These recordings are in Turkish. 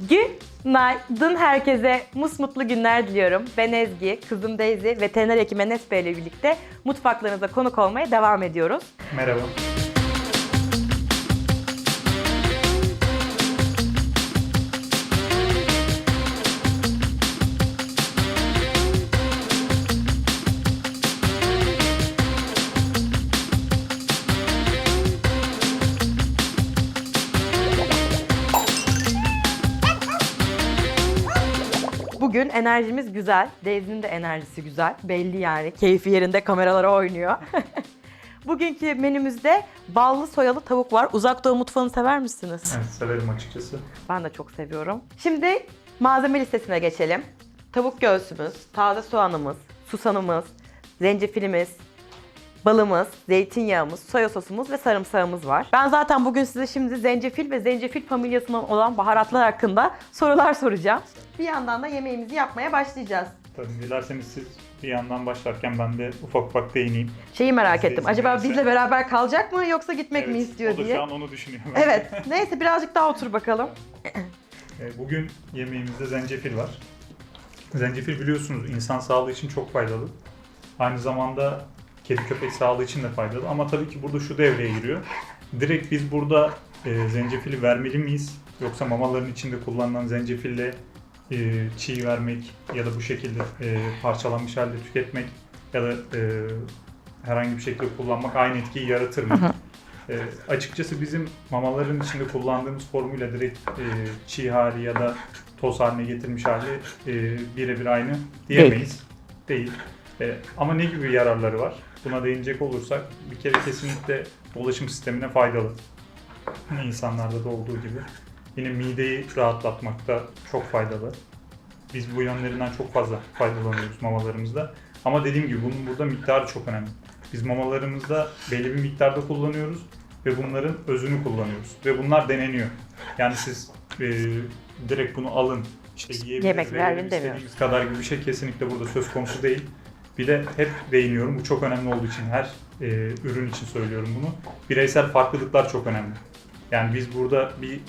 Günaydın herkese. Musmutlu günler diliyorum. Ben Ezgi, kızım Daisy, veteriner hekim Enes Bey ile birlikte mutfaklarınıza konuk olmaya devam ediyoruz. Merhaba. Enerjimiz güzel. Daisy'nin de enerjisi güzel. Belli yani. Keyfi yerinde kameralara oynuyor. Bugünkü menümüzde ballı soyalı tavuk var. Uzak Doğu mutfağını sever misiniz? Evet, severim açıkçası. Ben de çok seviyorum. Şimdi malzeme listesine geçelim. Tavuk göğsümüz, taze soğanımız, susamımız, zencefilimiz, balımız, zeytinyağımız, soya sosumuz ve sarımsağımız var. Ben zaten bugün size şimdi zencefil ve zencefil familyasından olan baharatlar hakkında sorular soracağım. Bir yandan da yemeğimizi yapmaya başlayacağız. Tabii dilerseniz siz bir yandan başlarken ben de ufak ufak değineyim. Şeyi merak Zeytin ettim. Acaba bizle beraber kalacak mı yoksa gitmek mi Evet, istiyor o da diye. şu an onu düşünüyor. Evet. Neyse birazcık daha otur bakalım. E, Bugün yemeğimizde zencefil var. Zencefil biliyorsunuz insan sağlığı için çok faydalı. Aynı zamanda kedi köpek sağlığı için de faydalı. Ama tabii ki burada şu devreye giriyor. Direkt biz burada e, zencefili vermeli miyiz? Yoksa mamaların içinde kullanılan zencefille e, çiğ vermek ya da bu şekilde e, parçalanmış halde tüketmek ya da e, herhangi bir şekilde kullanmak aynı etkiyi yaratır mı? E, açıkçası bizim mamaların içinde kullandığımız formuyla direkt e, çiğ hali ya da toz haline getirmiş hali e, birebir aynı diyemeyiz. Değil. E, ama ne gibi yararları var? Buna değinecek olursak bir kere kesinlikle dolaşım sistemine faydalı. Yine insanlarda da olduğu gibi. Yine mideyi rahatlatmakta çok faydalı. Biz bu yönlerinden çok fazla faydalanıyoruz mamalarımızda. Ama dediğim gibi bunun burada miktarı çok önemli. Biz mamalarımızda belli bir miktarda kullanıyoruz ve bunların özünü kullanıyoruz. Ve bunlar deneniyor. Yani siz e, direkt bunu alın, işte yiyebiliriz, Yemek verin verelim demiyoruz. istediğimiz kadar gibi bir şey kesinlikle burada söz konusu değil. Bir de hep değiniyorum, bu çok önemli olduğu için her e, ürün için söylüyorum bunu. Bireysel farklılıklar çok önemli. Yani biz burada bir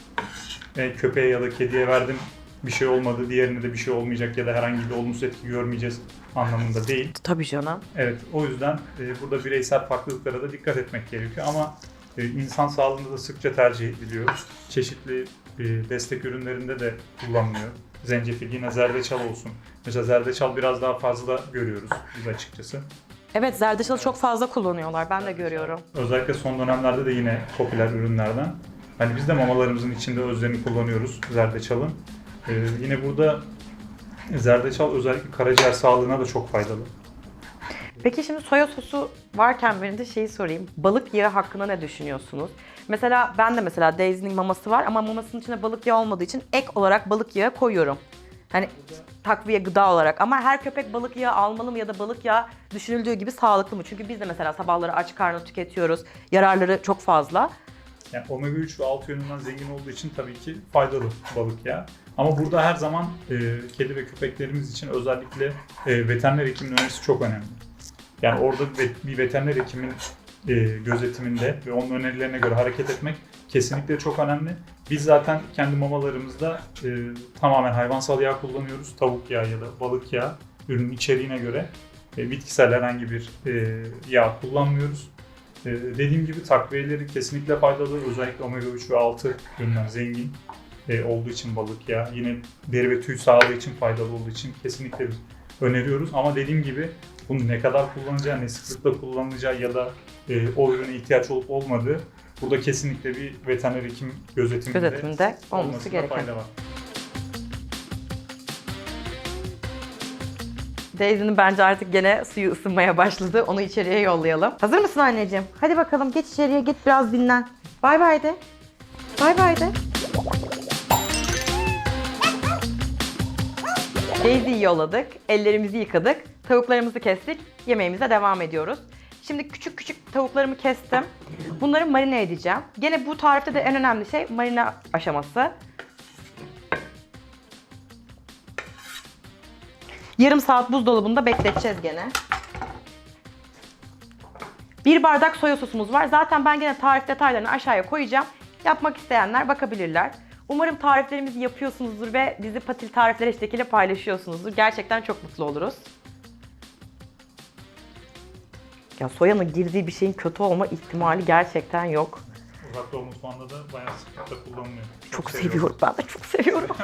e, köpeğe ya da kediye verdim bir şey olmadı, diğerine de bir şey olmayacak ya da herhangi bir olumsuz etki görmeyeceğiz anlamında değil. Tabii canım. Evet, o yüzden e, burada bireysel farklılıklara da dikkat etmek gerekiyor ama e, insan sağlığında da sıkça tercih ediliyor. Çeşitli e, destek ürünlerinde de kullanılıyor. Zencefil yine zerdeçal olsun. Mesela zerdeçal biraz daha fazla görüyoruz biz açıkçası. Evet zerdeçalı çok fazla kullanıyorlar. Ben de görüyorum. Özellikle son dönemlerde de yine popüler ürünlerden. Hani biz de mamalarımızın içinde özlerini kullanıyoruz zerdeçalın. E, yine burada zerdeçal özellikle karaciğer sağlığına da çok faydalı. Peki şimdi soya sosu varken ben de şeyi sorayım. Balık yağı hakkında ne düşünüyorsunuz? Mesela ben de mesela Daisy'nin maması var ama mamasının içinde balık yağı olmadığı için ek olarak balık yağı koyuyorum. Hani takviye gıda olarak ama her köpek balık yağı almalı mı ya da balık yağı düşünüldüğü gibi sağlıklı mı? Çünkü biz de mesela sabahları aç karnı tüketiyoruz. Yararları çok fazla. Yani omega 3 ve 6 yönünden zengin olduğu için tabii ki faydalı balık yağı. Ama burada her zaman e, kedi ve köpeklerimiz için özellikle e, veteriner hekimin önerisi çok önemli. Yani orada bir, veteriner hekimin e, gözetiminde ve onun önerilerine göre hareket etmek kesinlikle çok önemli. Biz zaten kendi mamalarımızda e, tamamen hayvansal yağ kullanıyoruz. Tavuk yağı ya da balık yağı ürünün içeriğine göre e, bitkisel herhangi bir e, yağ kullanmıyoruz. Ee, dediğim gibi takviyeleri kesinlikle faydalı. Özellikle omega 3 ve 6 yönünden zengin e, olduğu için balık ya. Yine deri ve tüy sağlığı için faydalı olduğu için kesinlikle öneriyoruz. Ama dediğim gibi bunu ne kadar kullanacağı, ne sıklıkla kullanılacağı ya da e, o ürüne ihtiyaç olup olmadığı burada kesinlikle bir veteriner hekim gözetiminde, Gözetiminde olması gereken. fayda var. Daisy'nin bence artık gene suyu ısınmaya başladı. Onu içeriye yollayalım. Hazır mısın anneciğim? Hadi bakalım geç içeriye git biraz dinlen. Bay bay de. Bay bay de. Daisy'yi yolladık. Ellerimizi yıkadık. Tavuklarımızı kestik. Yemeğimize devam ediyoruz. Şimdi küçük küçük tavuklarımı kestim. Bunları marine edeceğim. Gene bu tarifte de en önemli şey marine aşaması. Yarım saat buzdolabında bekleteceğiz gene. Bir bardak soya sosumuz var. Zaten ben gene tarif detaylarını aşağıya koyacağım. Yapmak isteyenler bakabilirler. Umarım tariflerimizi yapıyorsunuzdur ve bizi Patil Tarifler eşliğiyle paylaşıyorsunuzdur. Gerçekten çok mutlu oluruz. Ya soyanın girdiği bir şeyin kötü olma ihtimali gerçekten yok. Uzak Doğu mutfağında da bayağı sıklıkla kullanılıyor. Çok, seviyorum. seviyorum. Ben de çok seviyorum.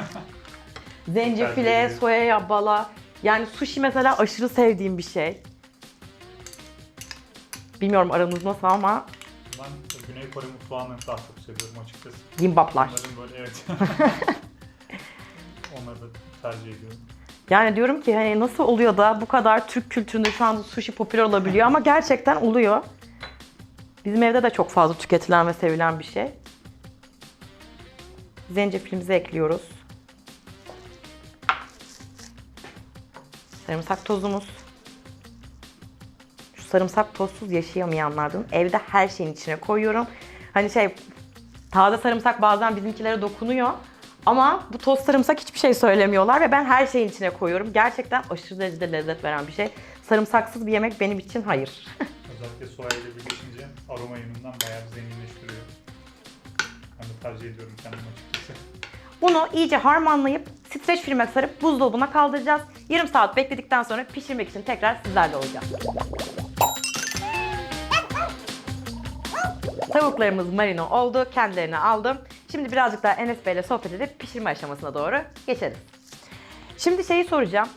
Zencefile, soyaya, bala. Yani sushi mesela aşırı sevdiğim bir şey. Bilmiyorum aranız nasıl ama Ben Güney Kore mutfağını daha çok seviyorum açıkçası. gimbaplar. Onların böyle evet. Onları da tercih ediyorum. Yani diyorum ki hani nasıl oluyor da bu kadar Türk kültüründe şu anda sushi popüler olabiliyor ama gerçekten oluyor. Bizim evde de çok fazla tüketilen ve sevilen bir şey. Zencefilimizi ekliyoruz. Sarımsak tozumuz. Şu sarımsak tozsuz yaşayamayanlardan evde her şeyin içine koyuyorum. Hani şey taze sarımsak bazen bizimkilere dokunuyor. Ama bu toz sarımsak hiçbir şey söylemiyorlar ve ben her şeyin içine koyuyorum. Gerçekten aşırı derecede lezzet veren bir şey. Sarımsaksız bir yemek benim için hayır. Özellikle soya ile birleşince aroma yönünden bayağı bir zenginleştiriyor. Ben de tercih ediyorum kendim açıkçası. Bunu iyice harmanlayıp streç filme sarıp buzdolabına kaldıracağız. Yarım saat bekledikten sonra pişirmek için tekrar sizlerle olacağım. Tavuklarımız marino oldu. Kendilerini aldım. Şimdi birazcık daha Enes Bey ile sohbet edip pişirme aşamasına doğru geçeriz. Şimdi şeyi soracağım.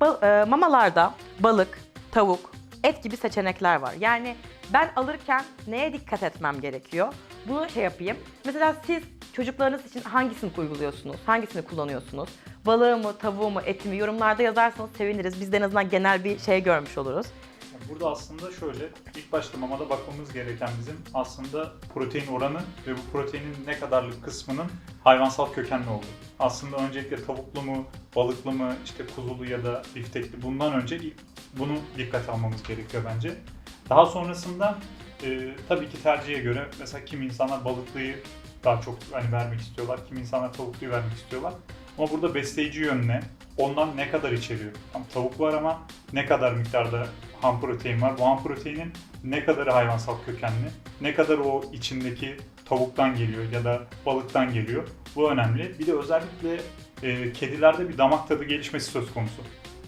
Ba- e, mamalarda balık, tavuk, et gibi seçenekler var. Yani ben alırken neye dikkat etmem gerekiyor? Bunu şey yapayım. Mesela siz çocuklarınız için hangisini uyguluyorsunuz? Hangisini kullanıyorsunuz? Balığı mı, tavuğu mu, eti mi? Yorumlarda yazarsanız seviniriz. Biz de en azından genel bir şey görmüş oluruz. Burada aslında şöyle, ilk başta mamada bakmamız gereken bizim aslında protein oranı ve bu proteinin ne kadarlık kısmının hayvansal kökenli olduğu. Aslında öncelikle tavuklu mu, balıklı mı, işte kuzulu ya da biftekli bundan önce bunu dikkate almamız gerekiyor bence. Daha sonrasında e, tabii ki tercihe göre mesela kim insanlar balıklıyı daha çok hani vermek istiyorlar, kim insanlar tavukluyu vermek istiyorlar. Ama burada besleyici yönüne ondan ne kadar içeriyor? Tam tavuk var ama ne kadar miktarda ham protein var? Bu ham proteinin ne kadarı hayvansal kökenli? Ne kadar o içindeki tavuktan geliyor ya da balıktan geliyor? Bu önemli. Bir de özellikle e, kedilerde bir damak tadı gelişmesi söz konusu.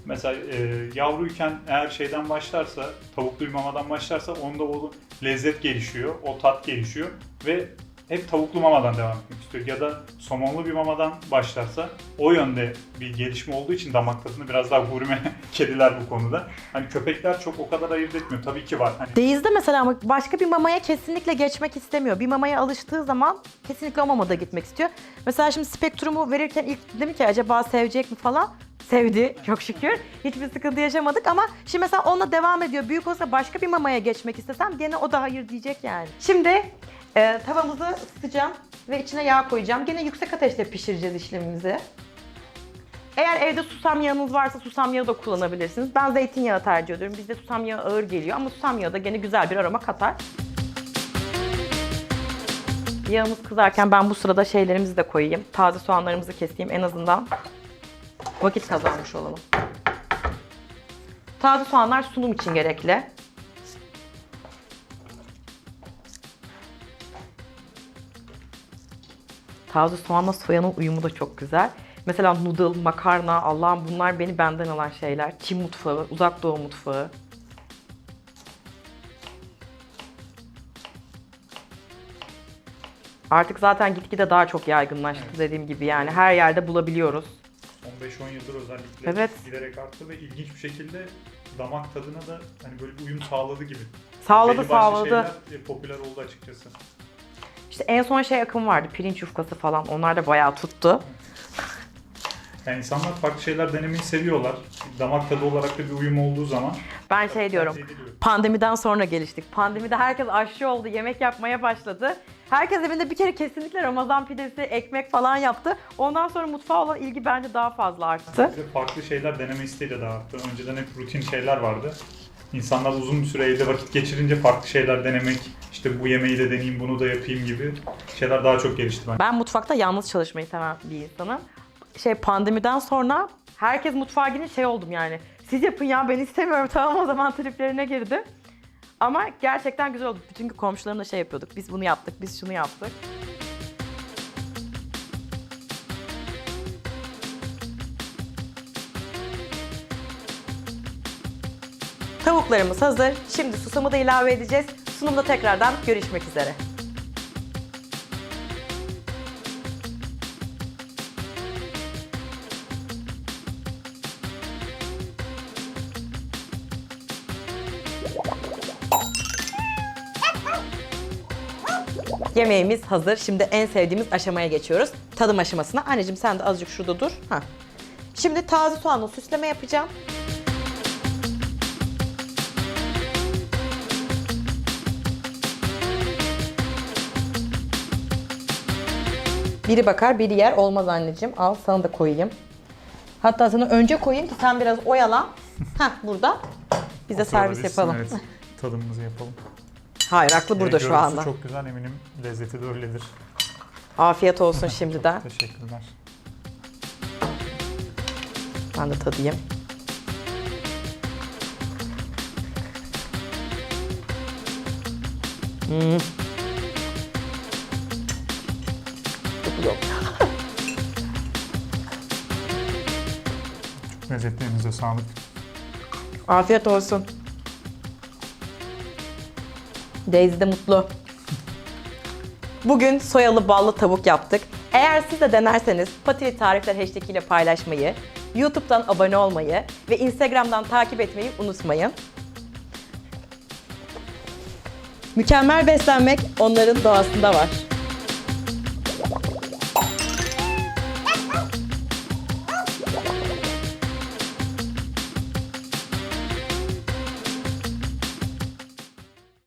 Mesela e, yavruyken eğer şeyden başlarsa, tavuklu bir mamadan başlarsa onda o lezzet gelişiyor, o tat gelişiyor ve hep tavuklu mamadan devam etmek istiyor. Ya da somonlu bir mamadan başlarsa o yönde bir gelişme olduğu için damak tadını biraz daha gurme kediler bu konuda. Hani köpekler çok o kadar ayırt etmiyor. Tabii ki var. Hani Deyiz'de mesela ama başka bir mamaya kesinlikle geçmek istemiyor. Bir mamaya alıştığı zaman kesinlikle o mamada gitmek istiyor. Mesela şimdi spektrumu verirken ilk dedim ki acaba sevecek mi falan. Sevdi çok şükür. Hiçbir sıkıntı yaşamadık ama şimdi mesela onunla devam ediyor. Büyük olsa başka bir mamaya geçmek istesem gene o da hayır diyecek yani. Şimdi e, tavamızı ısıtacağım ve içine yağ koyacağım. Gene yüksek ateşte pişireceğiz işlemimizi. Eğer evde susam yağınız varsa susam yağı da kullanabilirsiniz. Ben zeytinyağı tercih ediyorum. Bizde susam yağı ağır geliyor ama susam yağı da gene güzel bir aroma katar. Yağımız kızarken ben bu sırada şeylerimizi de koyayım. Taze soğanlarımızı keseyim en azından vakit kazanmış olalım. Taze soğanlar sunum için gerekli. Taze soğanla soyanın uyumu da çok güzel. Mesela noodle, makarna, Allah'ım bunlar beni benden alan şeyler. Çin mutfağı, uzak doğu mutfağı. Artık zaten gitgide daha çok yaygınlaştı dediğim gibi yani her yerde bulabiliyoruz. 15-10 yıldır özellikle Evet. giderek arttı ve ilginç bir şekilde damak tadına da hani böyle bir uyum sağladı gibi. Sağladı Belli sağladı. şeyler e, popüler oldu açıkçası. İşte en son şey akım vardı pirinç yufkası falan onlar da bayağı tuttu. Yani insanlar farklı şeyler denemeyi seviyorlar. Damak tadı olarak da bir uyum olduğu zaman Ben şey diyorum pandemiden sonra geliştik. Pandemide herkes aşçı oldu, yemek yapmaya başladı. Herkes evinde bir kere kesinlikle Ramazan pidesi, ekmek falan yaptı. Ondan sonra mutfağa olan ilgi bence daha fazla arttı. Bir de farklı şeyler deneme isteği de daha arttı. Önceden hep rutin şeyler vardı. İnsanlar uzun bir süre evde vakit geçirince farklı şeyler denemek, işte bu yemeği de deneyeyim, bunu da yapayım gibi şeyler daha çok gelişti bence. Ben mutfakta yalnız çalışmayı seven bir insanım. Şey pandemiden sonra herkes mutfağa girince şey oldum yani. Siz yapın ya ben istemiyorum tamam o zaman triplerine girdim. Ama gerçekten güzel oldu. Bütün komşularımla şey yapıyorduk. Biz bunu yaptık, biz şunu yaptık. Tavuklarımız hazır. Şimdi susamı da ilave edeceğiz. Sunumda tekrardan görüşmek üzere. Yemeğimiz hazır. Şimdi en sevdiğimiz aşamaya geçiyoruz. Tadım aşamasına. Anneciğim sen de azıcık şurada dur. Ha. Şimdi taze soğanla süsleme yapacağım. Biri bakar, biri yer. Olmaz anneciğim. Al sana da koyayım. Hatta sana önce koyayım ki sen biraz oyalan. Heh burada. Biz de servis yapalım. Evet, tadımımızı yapalım. Hayır, aklı burada Ee, şu görüntüsü anda. çok güzel eminim lezzeti de öyledir. Afiyet olsun şimdiden. Teşekkürler. Ben de tadayım. Hmm. Çok güzel. Çok lezzetli elinize sağlık. Afiyet olsun. Daisy de mutlu. Bugün soyalı ballı tavuk yaptık. Eğer siz de denerseniz Patili Tarifler hashtag ile paylaşmayı, YouTube'dan abone olmayı ve Instagram'dan takip etmeyi unutmayın. Mükemmel beslenmek onların doğasında var.